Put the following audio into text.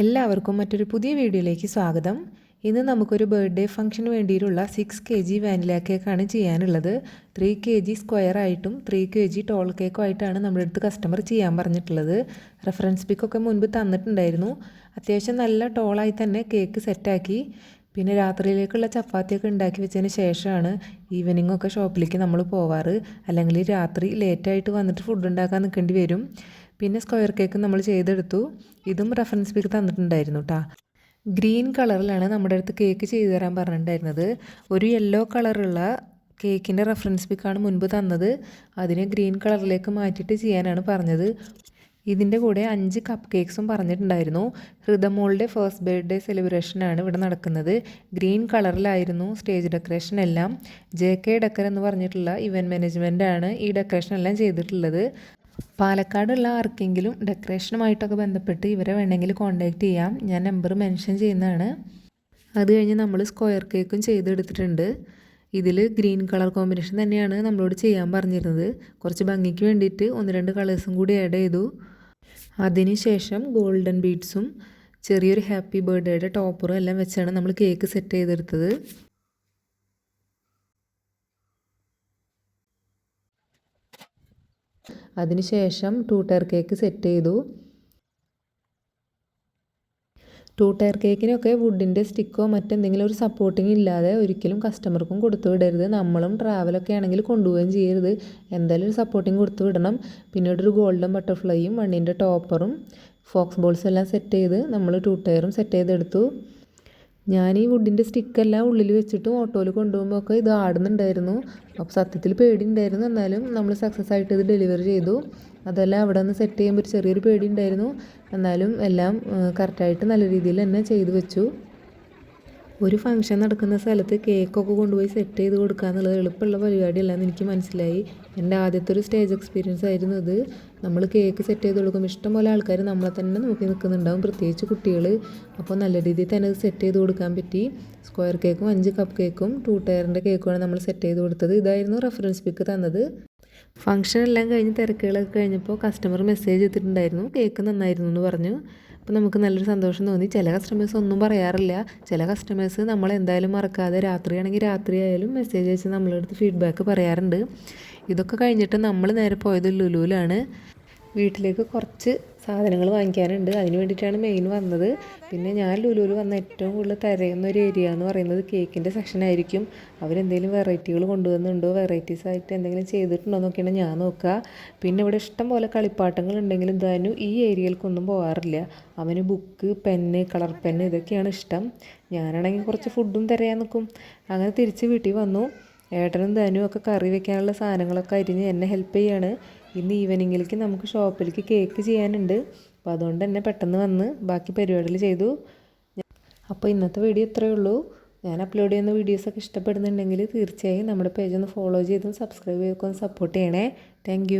എല്ലാവർക്കും മറ്റൊരു പുതിയ വീഡിയോയിലേക്ക് സ്വാഗതം. ഇന്ന് നമുക്കൊരു ബർത്ത്ഡേ ഫംഗ്ഷന് വേണ്ടിയിട്ടുള്ള സിക്സ് കെ ജി വാനില കേക്കാണ് ചെയ്യാനുള്ളത്. ത്രീ കെ ജി സ്ക്വയർ ആയിട്ടും ത്രീ കെ ജി ടോൾ കേക്കും ആയിട്ടാണ് നമ്മുടെ അടുത്ത് കസ്റ്റമർ ചെയ്യാൻ പറഞ്ഞിട്ടുള്ളത്. റെഫറൻസ് പിക്കൊക്കെ മുൻപ് തന്നിട്ടുണ്ടായിരുന്നു. അത്യാവശ്യം നല്ല ടോളായി തന്നെ കേക്ക് സെറ്റാക്കി പിന്നെ രാത്രിയിലേക്കുള്ള ചപ്പാത്തിയൊക്കെ ഉണ്ടാക്കി വെച്ചതിന് ശേഷമാണ് ഈവനിങ് ഒക്കെ ഷോപ്പിലേക്ക് നമ്മൾ പോവാറ്. അല്ലെങ്കിൽ രാത്രി ലേറ്റായിട്ട് വന്നിട്ട് ഫുഡ് ഉണ്ടാക്കാൻ നിൽക്കേണ്ടി വരും. പിന്നെ സ്ക്വയർ കേക്ക് നമ്മൾ ചെയ്തെടുത്തു. ഇതും റെഫറൻസ് പിക്ക് തന്നിട്ടുണ്ടായിരുന്നു കേട്ടോ ഗ്രീൻ കളറിലാണ് നമ്മുടെ അടുത്ത് കേക്ക് ചെയ്തു തരാൻ പറഞ്ഞിട്ടുണ്ടായിരുന്നത്. ഒരു യെല്ലോ കളറുള്ള കേക്കിന്റെ റെഫറൻസ് പിക്കാണ് മുൻപ് തന്നത്. അതിനെ ഗ്രീൻ കളറിലേക്ക് മാറ്റിയിട്ട് ചെയ്യാനാണ് പറഞ്ഞത്. ഇതിന്റെ കൂടെ അഞ്ച് കപ്പ് കേക്ക്സും പറഞ്ഞിട്ടുണ്ടായിരുന്നു. ഹൃദമോളുടെ ഫസ്റ്റ് ബർത്ത്ഡേ സെലിബ്രേഷനാണ് ഇവിടെ നടക്കുന്നത്. ഗ്രീൻ കളറിലായിരുന്നു സ്റ്റേജ് ഡെക്കറേഷൻ എല്ലാം. ജെ കെ ഡെക്കർ എന്ന് പറഞ്ഞിട്ടുള്ള ഇവന്റ് മാനേജ്മെന്റാണ് ഈ ഡെക്കറേഷൻ എല്ലാം ചെയ്തിട്ടുള്ളത്. പാലക്കാടുള്ള ആർക്കെങ്കിലും ഡെക്കറേഷനുമായിട്ടൊക്കെ ബന്ധപ്പെട്ട് ഇവരെ വേണമെങ്കിൽ കോൺടാക്റ്റ് ചെയ്യാം. ഞാൻ നമ്പർ മെൻഷൻ ചെയ്യുന്നതാണ്. അത് കഴിഞ്ഞ് നമ്മൾ സ്ക്വയർ കേക്കും ചെയ്തെടുത്തിട്ടുണ്ട്. ഇതിൽ ഗ്രീൻ കളർ കോമ്പിനേഷൻ തന്നെയാണ് നമ്മളോട് ചെയ്യാൻ പറഞ്ഞിരുന്നത്. കുറച്ച് ഭംഗിക്ക് വേണ്ടിയിട്ട് ഒന്ന് രണ്ട് കളേഴ്സും കൂടി ആഡ് ചെയ്തു. അതിനുശേഷം ഗോൾഡൻ ബീഡ്സും ചെറിയൊരു ഹാപ്പി ബർത്ത്ഡേയുടെ ടോപ്പറും എല്ലാം വെച്ചാണ് നമ്മൾ കേക്ക് സെറ്റ് ചെയ്തെടുത്തത്. അതിനുശേഷം ടു ടയർ കേക്ക് സെറ്റ് ചെയ്തു. ടു ടയർ കേക്കിനൊക്കെ വുഡിന്റെ സ്റ്റിക്കോ മറ്റെന്തെങ്കിലും ഒരു സപ്പോർട്ടിങ് ഇല്ലാതെ ഒരിക്കലും കസ്റ്റമർക്കും കൊടുത്തു വിടരുത്. നമ്മളും ട്രാവലൊക്കെ ആണെങ്കിൽ കൊണ്ടുപോവുകയും ചെയ്യരുത്. എന്തായാലും ഒരു സപ്പോർട്ടിങ് കൊടുത്തു വിടണം. പിന്നീട് ഒരു ഗോൾഡൻ ബട്ടർഫ്ലൈയും വണ്ണിന്റെ ടോപ്പറും ഫോക്സ് ബോൾസ് എല്ലാം സെറ്റ് ചെയ്ത് നമ്മൾ ടു ടയറും സെറ്റ് ചെയ്തെടുത്തു. ഞാൻ ഈ വുഡിന്റെ സ്റ്റിക്കെല്ലാം ഉള്ളിൽ വെച്ചിട്ട് ഓട്ടോയിൽ കൊണ്ടുപോകുമ്പോൾ ഒക്കെ ഇത് ആടുന്നുണ്ടായിരുന്നു. അപ്പോൾ സത്യത്തിൽ പേടി ഉണ്ടായിരുന്നു എന്നാലും നമ്മൾ സക്സസ് ആയിട്ട് ഇത് ഡെലിവറി ചെയ്തു. അതെല്ലാം അവിടെ നിന്ന് സെറ്റ് ചെയ്യുമ്പോൾ ഒരു ചെറിയൊരു പേടി ഉണ്ടായിരുന്നു എന്നാലും എല്ലാം കറക്റ്റായിട്ട് നല്ല രീതിയിൽ തന്നെ ചെയ്തു വെച്ചു. ഒരു ഫംഗ്ഷൻ നടക്കുന്ന സ്ഥലത്ത് കേക്കൊക്കെ കൊണ്ടുപോയി സെറ്റ് ചെയ്ത് കൊടുക്കുക എന്നുള്ളത് എളുപ്പമുള്ള പരിപാടിയല്ലെന്ന് എനിക്ക് മനസ്സിലായി. എന്റെ ആദ്യത്തെ ഒരു സ്റ്റേജ് എക്സ്പീരിയൻസ് ആയിരുന്നു ഇത് നമ്മൾ കേക്ക് സെറ്റ് ചെയ്ത് കൊടുക്കുമ്പോൾ ഇഷ്ടംപോലെ ആൾക്കാർ നമ്മളെ തന്നെ നോക്കി നിൽക്കുന്നുണ്ടാവും പ്രത്യേകിച്ച് കുട്ടികൾ അപ്പോൾ നല്ല രീതിയിൽ തന്നെ അത് സെറ്റ് ചെയ്ത് കൊടുക്കാൻ പറ്റി. സ്ക്വയർ കേക്കും അഞ്ച് കപ്പ് കേക്കും ടൂ ടയറിന്റെ കേക്കുമാണ് നമ്മൾ സെറ്റ് ചെയ്ത് കൊടുത്തത്. ഇതായിരുന്നു റെഫറൻസ് പിക്ക് തന്നത്. ഫംഗ്ഷൻ എല്ലാം കഴിഞ്ഞ് തിരക്കുകളൊക്കെ കഴിഞ്ഞപ്പോൾ കസ്റ്റമർ മെസ്സേജ് എത്തിയിട്ടുണ്ടായിരുന്നു കേക്ക് നന്നായിരുന്നു എന്ന് പറഞ്ഞു. അപ്പോൾ നമുക്ക് നല്ലൊരു സന്തോഷം തോന്നി. ചില കസ്റ്റമേഴ്സ് ഒന്നും പറയാറില്ല. ചില കസ്റ്റമേഴ്സ് നമ്മൾ എന്തായാലും മറക്കാതെ രാത്രിയാണെങ്കിൽ രാത്രി ആയാലും മെസ്സേജ് അയച്ച് നമ്മളെടുത്ത് ഫീഡ്ബാക്ക് പറയാറുണ്ട്. ഇതൊക്കെ കഴിഞ്ഞിട്ട് നമ്മൾ നേരെ പോയത് ലുലുവിലാണ്. വീട്ടിലേക്ക് കുറച്ച് സാധനങ്ങൾ വാങ്ങിക്കാനുണ്ട്. അതിന് വേണ്ടിയിട്ടാണ് മെയിൻ വന്നത്. പിന്നെ ഞാൻ ലുലുവിൽ വന്ന ഏറ്റവും കൂടുതൽ തിരയുന്ന ഒരു ഏരിയ എന്ന് പറയുന്നത് കേക്കിന്റെ സെക്ഷൻ ആയിരിക്കും. അവരെന്തെങ്കിലും വെറൈറ്റികൾ കൊണ്ടുവന്നുണ്ടോ വെറൈറ്റീസ് ആയിട്ട് എന്തെങ്കിലും ചെയ്തിട്ടുണ്ടോ എന്നൊക്കെയാണ് ഞാൻ നോക്കുക പിന്നെ ഇവിടെ ഇഷ്ടം പോലെ കളിപ്പാട്ടങ്ങൾ ഉണ്ടെങ്കിലും ധനു ഈ ഏരിയയിലേക്കൊന്നും പോകാറില്ല അവന് ബുക്ക് പെന്ന് കളർ പെന്ന് ഇതൊക്കെയാണ് ഇഷ്ടം. ഞാനാണെങ്കിൽ കുറച്ച് ഫുഡും തിരയാൻ നിൽക്കും അങ്ങനെ തിരിച്ച് വീട്ടിൽ വന്നു. ഏട്ടനും ധനുവും ഒക്കെ കറി വെക്കാനുള്ള സാധനങ്ങളൊക്കെ അരിഞ്ഞ് എന്നെ ഹെൽപ്പ് ചെയ്യാണ്. ഇന്ന് ഈവനിങ്ങിലേക്ക് നമുക്ക് ഷോപ്പിലേക്ക് കേക്ക് ചെയ്യാനുണ്ട്. അപ്പോൾ അതുകൊണ്ട് തന്നെ പെട്ടെന്ന് വന്ന് ബാക്കി പരിപാടികൾ ചെയ്തു. അപ്പോൾ ഇന്നത്തെ വീഡിയോ ഇത്രയേ ഉള്ളൂ. ഞാൻ അപ്ലോഡ് ചെയ്യുന്ന വീഡിയോസൊക്കെ ഇഷ്ടപ്പെടുന്നുണ്ടെങ്കിൽ തീർച്ചയായും നമ്മുടെ പേജ് ഒന്ന് ഫോളോ ചെയ്തും സബ്സ്ക്രൈബ് ചെയ്തൊക്കെ ഒന്ന് സപ്പോർട്ട് ചെയ്യണേ. താങ്ക്